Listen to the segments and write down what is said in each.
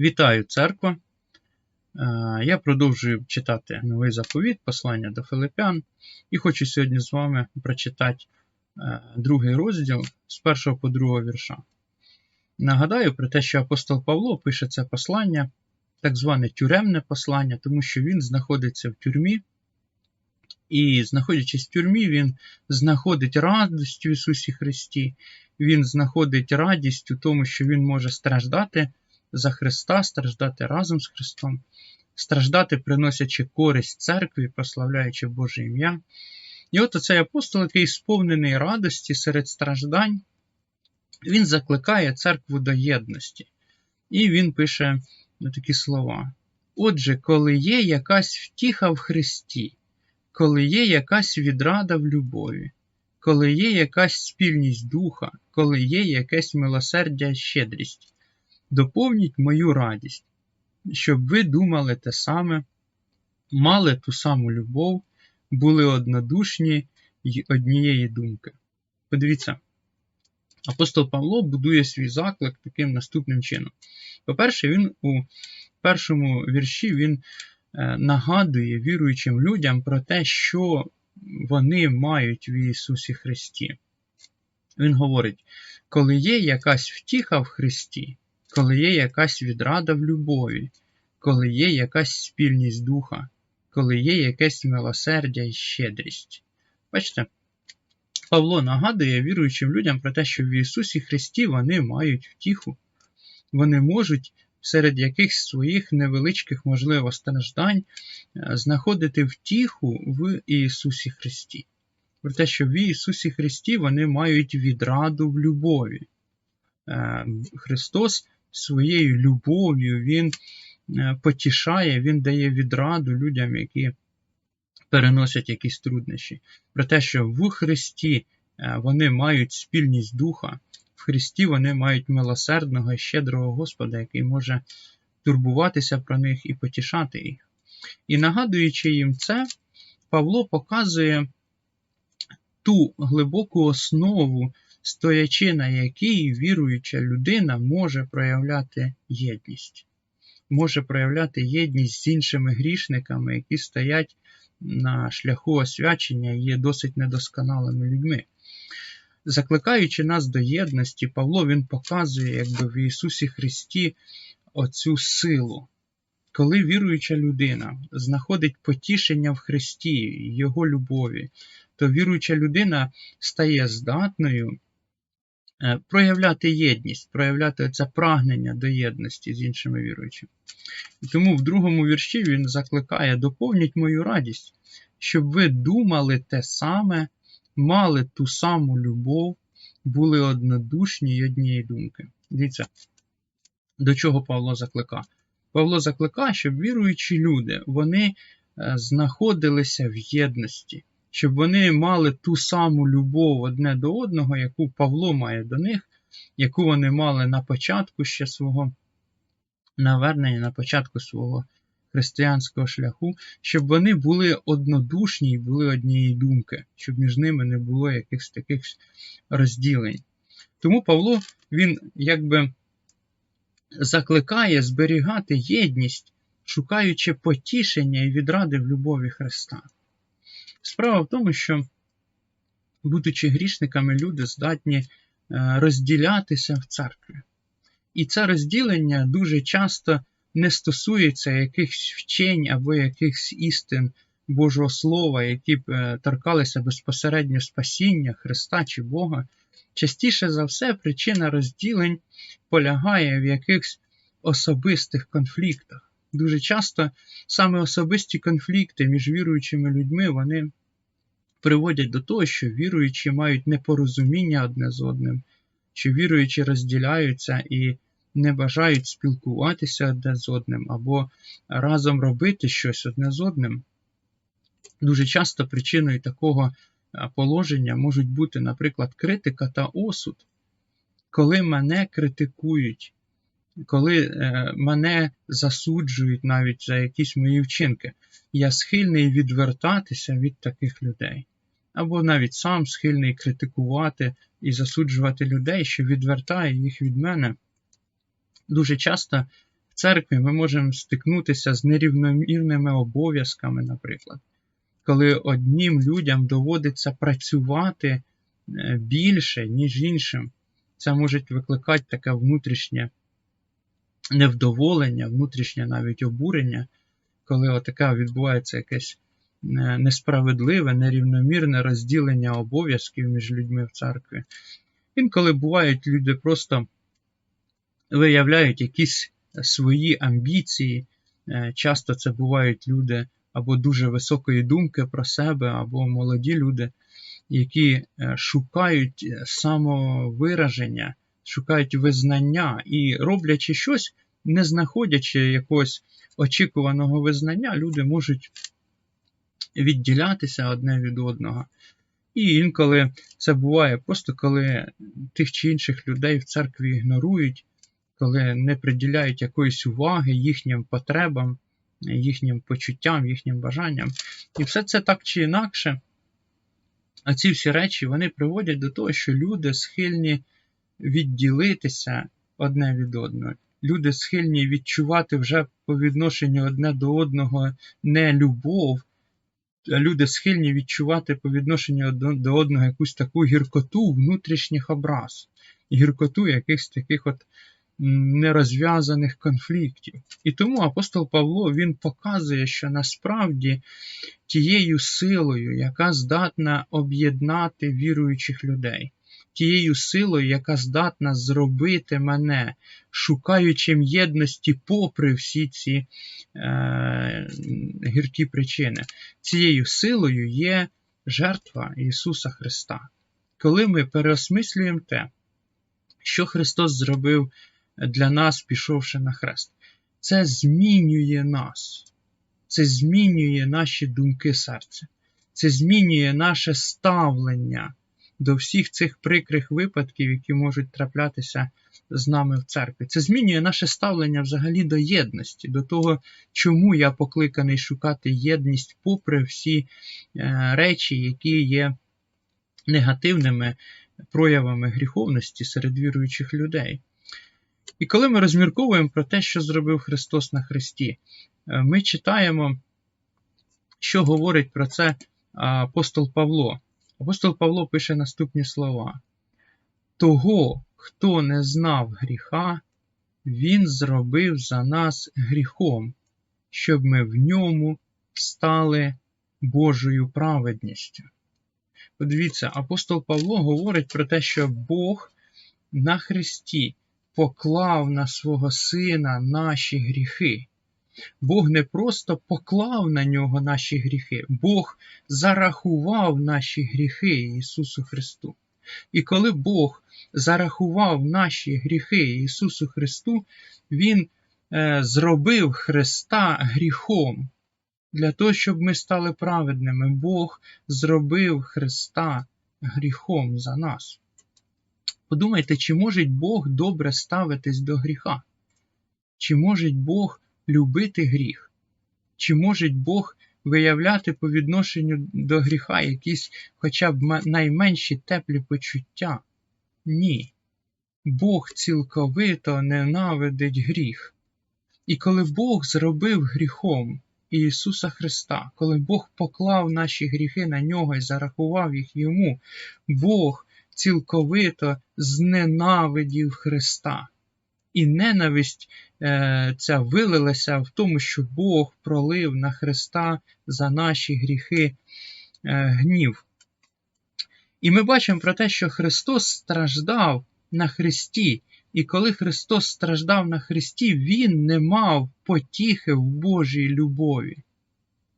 Вітаю церква! Е, Я продовжую читати новий заповіт, послання до Филипян, і хочу сьогодні з вами прочитати е, другий розділ з першого по другого вірша. Нагадаю про те, що апостол Павло пише це послання, так зване тюремне послання, тому що він знаходиться в тюрмі, і, знаходячись в тюрмі, він знаходить радість в Ісусі Христі, він знаходить радість у тому, що він може страждати за Христа, страждати разом з Христом, страждати, приносячи користь церкві, прославляючи Боже ім'я. І от оцей апостол, який сповнений радості серед страждань, він закликає церкву до єдності. І він пише такі слова: Отже, коли є якась втіха в Христі, коли є якась відрада в любові, коли є якась спільність духа, коли є якесь милосердя щедрість, доповніть мою радість, щоб ви думали те саме, мали ту саму любов, були однодушні й однієї думки. Подивіться, апостол Павло будує свій заклик таким наступним чином. По-перше, він у першому вірші він е, нагадує віруючим людям про те, що вони мають в Ісусі Христі. Він говорить, коли є якась втіха в Христі, коли є якась відрада в любові, коли є якась спільність духа, коли є якесь милосердя і щедрість. Бачите, Павло нагадує віруючим людям про те, що в Ісусі Христі вони мають втіху, вони можуть серед якихось своїх невеличких, можливо, страждань знаходити втіху в Ісусі Христі. Про те, що в Ісусі Христі вони мають відраду в любові. Христос своєю любов'ю Він потішає, Він дає відраду людям, які переносять якісь труднощі. Про те, що в Христі вони мають спільність духа, в Христі вони мають милосердного і щедрого Господа, який може турбуватися про них і потішати їх. І нагадуючи їм це, Павло показує ту глибоку основу, стоячи на якій віруюча людина може проявляти єдність, може проявляти єдність з іншими грішниками, які стоять на шляху освячення і є досить недосконалими людьми. Закликаючи нас до єдності, Павло він показує, якби в Ісусі Христі оцю силу. Коли віруюча людина знаходить потішення в Христі, Його любові, то віруюча людина стає здатною проявляти єдність, проявляти це прагнення до єдності з іншими віруючими. І тому в другому вірші він закликає: доповніть мою радість, щоб ви думали те саме, мали ту саму любов, були однодушні й однієї думки. Дивіться, до чого Павло закликає? Павло закликає, щоб віруючі люди вони е, знаходилися в єдності, щоб вони мали ту саму любов одне до одного, яку Павло має до них, яку вони мали на початку ще свого навернення, на початку свого християнського шляху, щоб вони були однодушні і були однієї думки, щоб між ними не було якихось таких розділень. Тому Павло, він якби закликає зберігати єдність, шукаючи потішення і відради в любові Христа. Справа в тому, що, будучи грішниками, люди здатні е, розділятися в церкві. І це розділення дуже часто не стосується якихось вчень або якихось істин Божого Слова, які б е, торкалися безпосередньо спасіння Христа чи Бога. Частіше за все, причина розділень полягає в якихось особистих конфліктах. Дуже часто саме особисті конфлікти між віруючими людьми вони приводять до того, що віруючі мають непорозуміння одне з одним, що віруючі розділяються і не бажають спілкуватися одне з одним, або разом робити щось одне з одним. Дуже часто причиною такого положення можуть бути, наприклад, критика та осуд, коли мене критикують, коли е, мене засуджують навіть за якісь мої вчинки, я схильний відвертатися від таких людей. Або навіть сам схильний критикувати і засуджувати людей, що відвертає їх від мене. Дуже часто в церкві ми можемо стикнутися з нерівномірними обов'язками, наприклад, коли одним людям доводиться працювати е, більше, ніж іншим. Це може викликати таке внутрішнє невдоволення, внутрішнє навіть обурення, коли таке відбувається якесь е, несправедливе, нерівномірне розділення обов'язків між людьми в церкві. Інколи бувають люди просто виявляють якісь свої амбіції. Е, часто це бувають люди або дуже високої думки про себе, або молоді люди, які е, шукають самовираження, шукають визнання і роблячи щось, не знаходячи якогось очікуваного визнання, люди можуть відділятися одне від одного. І інколи це буває просто коли тих чи інших людей в церкві ігнорують, коли не приділяють якоїсь уваги їхнім потребам, їхнім почуттям, їхнім бажанням. І все це так чи інакше. А ці всі речі вони приводять до того, що люди схильні відділитися одне від одного. Люди схильні відчувати вже по відношенню одне до одного не любов, а люди схильні відчувати по відношенню до одного якусь таку гіркоту внутрішніх образ, гіркоту якихось таких от нерозв'язаних конфліктів. І тому апостол Павло він показує, що насправді тією силою, яка здатна об'єднати віруючих людей, тією силою, яка здатна зробити мене, шукаючим єдності попри всі ці е, гіркі причини. Цією силою є жертва Ісуса Христа. Коли ми переосмислюємо те, що Христос зробив для нас, пішовши на хрест, це змінює нас, це змінює наші думки серця, це змінює наше ставлення до всіх цих прикрих випадків, які можуть траплятися з нами в церкві. Це змінює наше ставлення взагалі до єдності, до того, чому я покликаний шукати єдність попри всі е, речі, які є негативними проявами гріховності серед віруючих людей. І коли ми розмірковуємо про те, що зробив Христос на Христі, е, ми читаємо, що говорить про це апостол Павло. Апостол Павло пише наступні слова: Того, хто не знав гріха, Він зробив за нас гріхом, щоб ми в ньому стали Божою праведністю. Подивіться, апостол Павло говорить про те, що Бог на Христі поклав на свого Сина наші гріхи. Бог не просто поклав на нього наші гріхи, Бог зарахував наші гріхи Ісусу Христу. І коли Бог зарахував наші гріхи Ісусу Христу, Він е, зробив Христа гріхом. Для того, щоб ми стали праведними, Бог зробив Христа гріхом за нас. Подумайте, чи може Бог добре ставитись до гріха? Чи може Бог любити гріх? Чи може Бог виявляти по відношенню до гріха якісь хоча б найменші теплі почуття? Ні. Бог цілковито ненавидить гріх. І коли Бог зробив гріхом Ісуса Христа, коли Бог поклав наші гріхи на нього і зарахував їх йому, Бог цілковито зненавидів Христа. І ненависть е, ця вилилася в тому, що Бог пролив на Христа за наші гріхи е, гнів. І ми бачимо про те, що Христос страждав на Христі. І коли Христос страждав на Христі, Він не мав потіхи в Божій любові.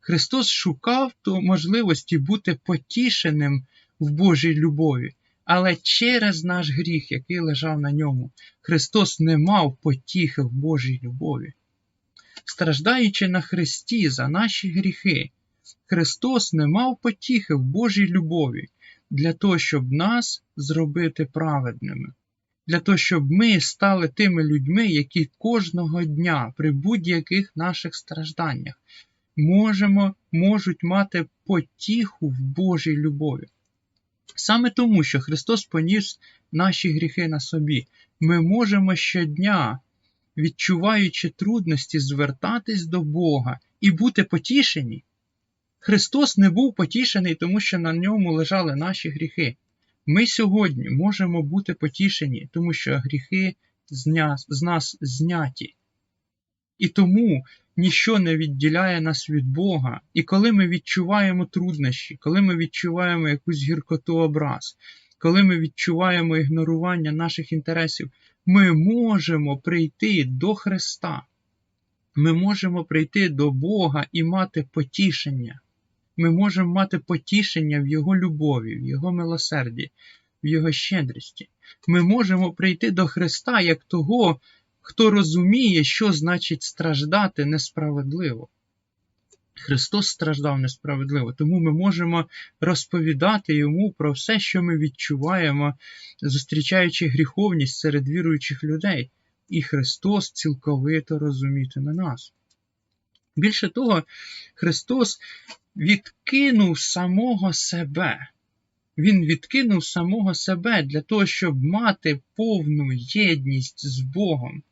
Христос шукав ту можливості бути потішеним в Божій любові. Але через наш гріх, який лежав на ньому, Христос не мав потіхи в Божій любові. Страждаючи на Христі за наші гріхи, Христос не мав потіхи в Божій любові для того, щоб нас зробити праведними, для того, щоб ми стали тими людьми, які кожного дня при будь-яких наших стражданнях можемо, можуть мати потіху в Божій любові. Саме тому, що Христос поніс наші гріхи на собі, ми можемо щодня відчуваючи трудності, звертатись до Бога і бути потішені. Христос не був потішений, тому що на ньому лежали наші гріхи. Ми сьогодні можемо бути потішені, тому що гріхи з нас, зняті. І тому ніщо не відділяє нас від Бога. І коли ми відчуваємо труднощі, коли ми відчуваємо якусь гіркоту образ, коли ми відчуваємо ігнорування наших інтересів, ми можемо прийти до Христа. Ми можемо прийти до Бога і мати потішення. Ми можемо мати потішення в Його любові, в Його милосерді, в Його щедрості. Ми можемо прийти до Христа як того, хто розуміє, що значить страждати несправедливо. Христос страждав несправедливо, тому ми можемо розповідати йому про все, що ми відчуваємо, зустрічаючи гріховність серед віруючих людей, і Христос цілковито розумітиме нас. Більше того, Христос відкинув самого себе. Він відкинув самого себе для того, щоб мати повну єдність з Богом.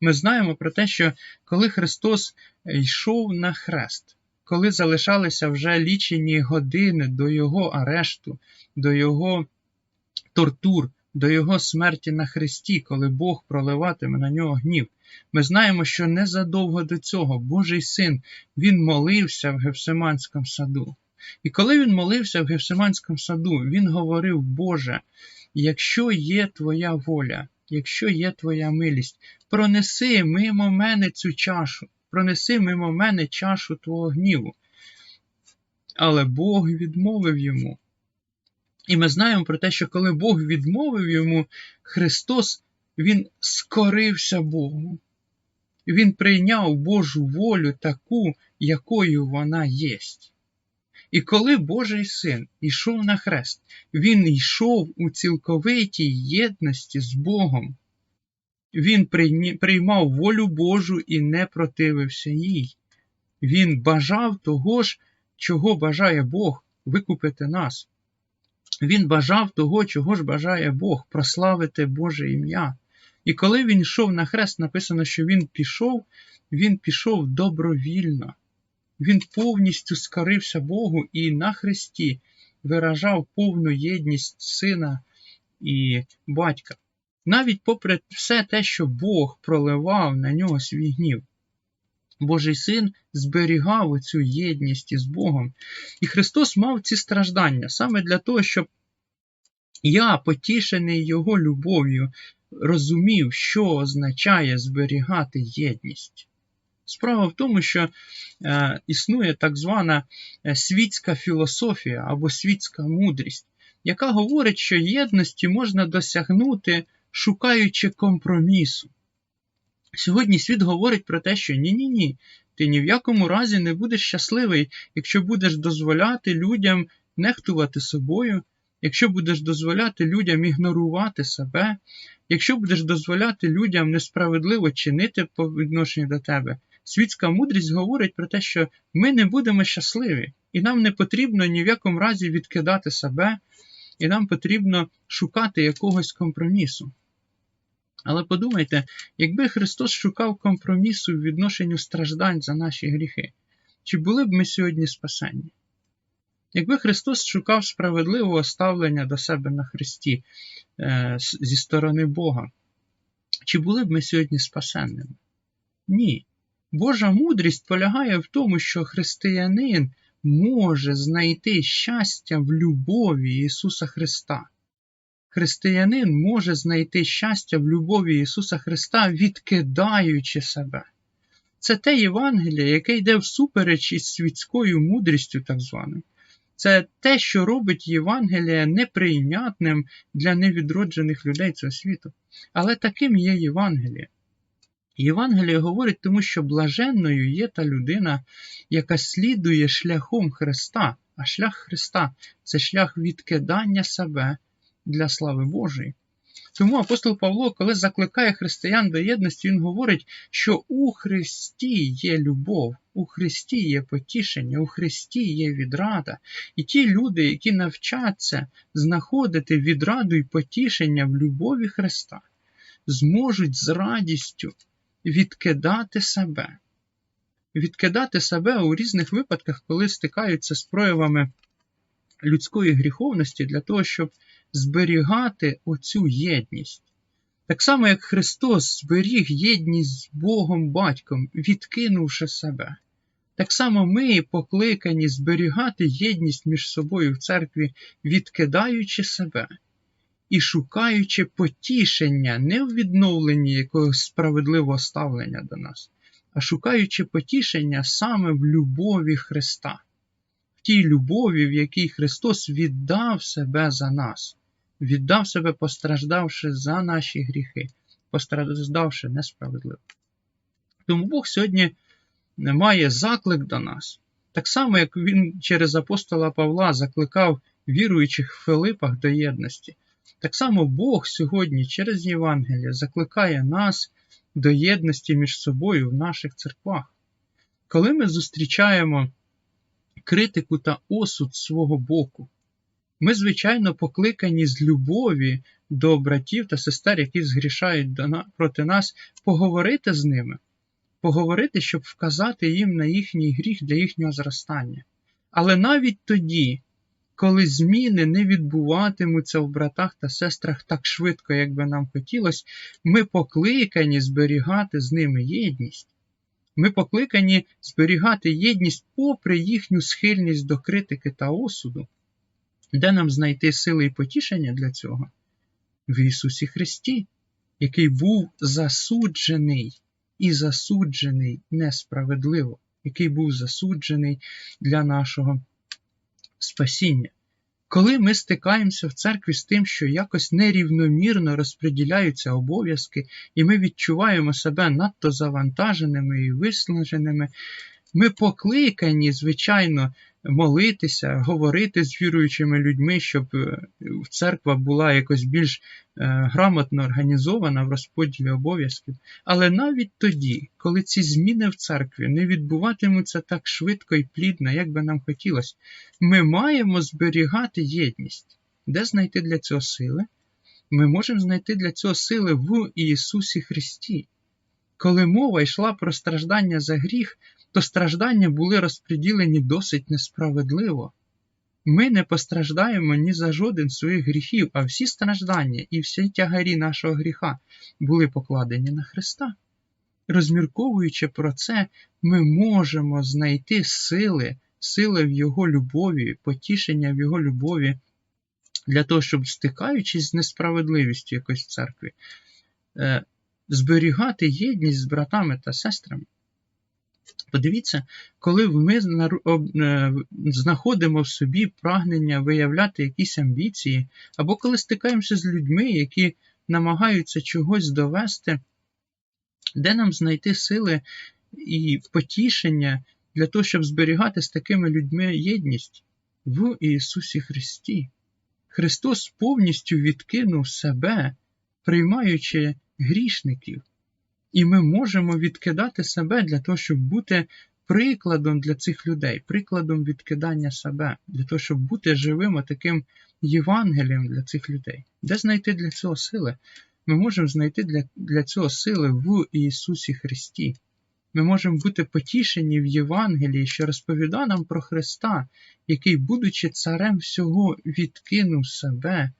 Ми знаємо про те, що коли Христос йшов на хрест, коли залишалися вже лічені години до Його арешту, до Його тортур, до Його смерті на хресті, коли Бог проливатиме на нього гнів, ми знаємо, що незадовго до цього Божий син він молився в Гефсиманському саду. І коли він молився в Гефсиманському саду, він говорив, Боже, якщо є Твоя воля, якщо є Твоя милість, пронеси мимо мене цю чашу, пронеси мимо мене чашу Твого гніву. Але Бог відмовив йому. І ми знаємо про те, що коли Бог відмовив йому, Христос Він скорився Богу. Він прийняв Божу волю таку, якою вона єсть. І коли Божий син йшов на хрест, він йшов у цілковитій єдності з Богом. Він приймав волю Божу і не противився їй. Він бажав того ж, чого бажає Бог викупити нас. Він бажав того, чого ж бажає Бог, прославити Боже ім'я. І коли він йшов на хрест, написано, що він пішов, він пішов добровільно. Він повністю скорився Богу і на хресті виражав повну єдність сина і батька. Навіть попри все те, що Бог проливав на нього свій гнів. Божий син зберігав оцю єдність із Богом. І Христос мав ці страждання саме для того, щоб я, потішений Його любов'ю, розумів, що означає зберігати єдність. Справа в тому, що е, існує так звана е, світська філософія або світська мудрість, яка говорить, що єдності можна досягнути, шукаючи компромісу. Сьогодні світ говорить про те, що ні-ні ні, ти ні в якому разі не будеш щасливий, якщо будеш дозволяти людям нехтувати собою, якщо будеш дозволяти людям ігнорувати себе, якщо будеш дозволяти людям несправедливо чинити по відношенню до тебе, світська мудрість говорить про те, що ми не будемо щасливі, і нам не потрібно ні в якому разі відкидати себе, і нам потрібно шукати якогось компромісу. Але подумайте, якби Христос шукав компромісу в відношенню страждань за наші гріхи, чи були б ми сьогодні спасені? Якби Христос шукав справедливого ставлення до себе на Христі е, зі сторони Бога, чи були б ми сьогодні спасенними? Ні. Божа мудрість полягає в тому, що християнин може знайти щастя в любові Ісуса Христа. Християнин може знайти щастя в любові Ісуса Христа, відкидаючи себе. Це те Євангеліє, яке йде всупереч із світською мудрістю, так званою. Це те, що робить Євангеліє неприйнятним для невідроджених людей цього світу. Але таким є Євангеліє. Євангеліє говорить тому, що блаженною є та людина, яка слідує шляхом Христа, а шлях Христа це шлях відкидання себе для слави Божої. Тому апостол Павло, коли закликає християн до єдності, він говорить, що у Христі є любов, у Христі є потішення, у Христі є відрада. І ті люди, які навчаться знаходити відраду і потішення в любові Христа, зможуть з радістю відкидати себе. Відкидати себе у різних випадках, коли стикаються з проявами людської гріховності, для того, щоб зберігати оцю єдність. Так само, як Христос зберіг єдність з Богом Батьком, відкинувши себе. Так само ми покликані зберігати єдність між собою в церкві, відкидаючи себе і шукаючи потішення не в відновленні якогось справедливого ставлення до нас, а шукаючи потішення саме в любові Христа, тій любові, в якій Христос віддав себе за нас, віддав себе, постраждавши за наші гріхи, постраждавши несправедливо. Тому Бог сьогодні має заклик до нас. Так само, як він через апостола Павла закликав віруючих в Филипах до єдності. Так само Бог сьогодні через Євангеліє закликає нас до єдності між собою в наших церквах. Коли ми зустрічаємо критику та осуд свого боку, ми, звичайно, покликані з любові до братів та сестер, які згрішають проти нас, поговорити з ними, поговорити, щоб вказати їм на їхній гріх для їхнього зростання. Але навіть тоді, коли зміни не відбуватимуться в братах та сестрах так швидко, як би нам хотілося, ми покликані зберігати з ними єдність. Ми покликані зберігати єдність попри їхню схильність до критики та осуду. Де нам знайти сили і потішення для цього? В Ісусі Христі, який був засуджений і засуджений несправедливо, який був засуджений для нашого спасіння. Коли ми стикаємося в церкві з тим, що якось нерівномірно розподіляються обов'язки, і ми відчуваємо себе надто завантаженими і виснаженими, ми покликані, звичайно, молитися, говорити з віруючими людьми, щоб церква була якось більш грамотно організована в розподілі обов'язків. Але навіть тоді, коли ці зміни в церкві не відбуватимуться так швидко і плідно, як би нам хотілося, ми маємо зберігати єдність. Де знайти для цього сили? Ми можемо знайти для цього сили в Ісусі Христі. Коли мова йшла про страждання за гріх, то страждання були розподілені досить несправедливо. Ми не постраждаємо ні за жоден своїх гріхів, а всі страждання і всі тягарі нашого гріха були покладені на Христа. Розмірковуючи про це, ми можемо знайти сили, сили в Його любові, потішення в Його любові, для того, щоб, стикаючись з несправедливістю якоїсь в церкві, е, зберігати єдність з братами та сестрами. Подивіться, коли ми е, знаходимо в собі прагнення виявляти якісь амбіції, або коли стикаємося з людьми, які намагаються чогось довести, де нам знайти сили і потішення для того, щоб зберігати з такими людьми єдність в Ісусі Христі. Христос повністю відкинув себе, приймаючи грішників. І ми можемо відкидати себе для того, щоб бути прикладом для цих людей, прикладом відкидання себе, для того, щоб бути живим таким Євангелієм для цих людей. Де знайти для цього сили? Ми можемо знайти для, для цього сили в Ісусі Христі. Ми можемо бути потішені в Євангелії, що розповідає нам про Христа, який, будучи царем всього, відкинув себе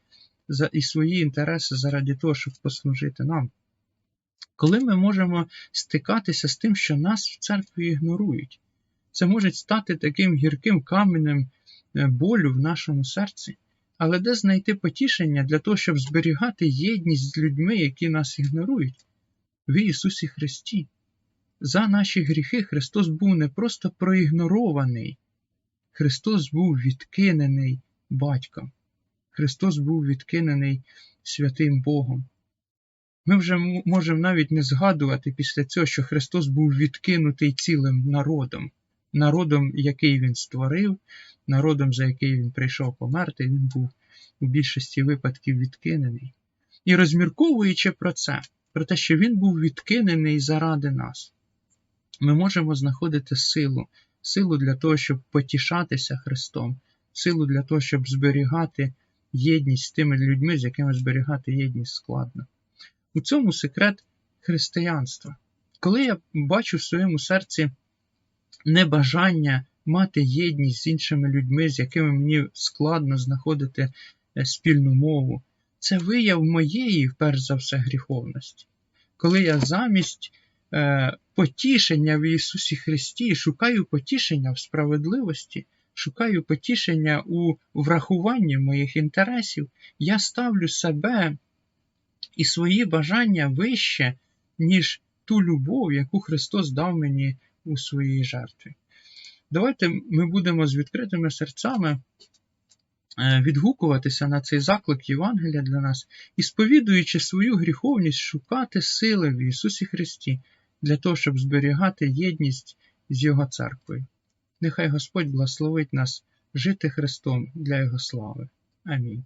і свої інтереси заради того, щоб послужити нам. Коли ми можемо стикатися з тим, що нас в церкві ігнорують, це може стати таким гірким каменем е, болю в нашому серці. Але де знайти потішення для того, щоб зберігати єдність з людьми, які нас ігнорують? В Ісусі Христі. За наші гріхи Христос був не просто проігнорований, Христос був відкинений батьком. Христос був відкинений святим Богом. Ми вже можемо навіть не згадувати після цього, що Христос був відкинутий цілим народом, народом, який Він створив, народом, за який Він прийшов померти, Він був у більшості випадків відкинений. І розмірковуючи про це, про те, що Він був відкинений заради нас, ми можемо знаходити силу, силу для того, щоб потішатися Христом, силу для того, щоб зберігати єдність з тими людьми, з якими зберігати єдність складно. У цьому секрет християнства. Коли я бачу в своєму серці небажання мати єдність з іншими людьми, з якими мені складно знаходити е, спільну мову, це вияв моєї, перш за все, гріховності. Коли я замість е, потішення в Ісусі Христі шукаю потішення в справедливості, шукаю потішення у врахуванні моїх інтересів, я ставлю себе і свої бажання вище, ніж ту любов, яку Христос дав мені у своїй жертві. Давайте ми будемо з відкритими серцями е, відгукуватися на цей заклик Євангелія для нас і сповідуючи свою гріховність, шукати сили в Ісусі Христі для того, щоб зберігати єдність з Його церквою. Нехай Господь благословить нас жити Христом для Його слави. Амінь.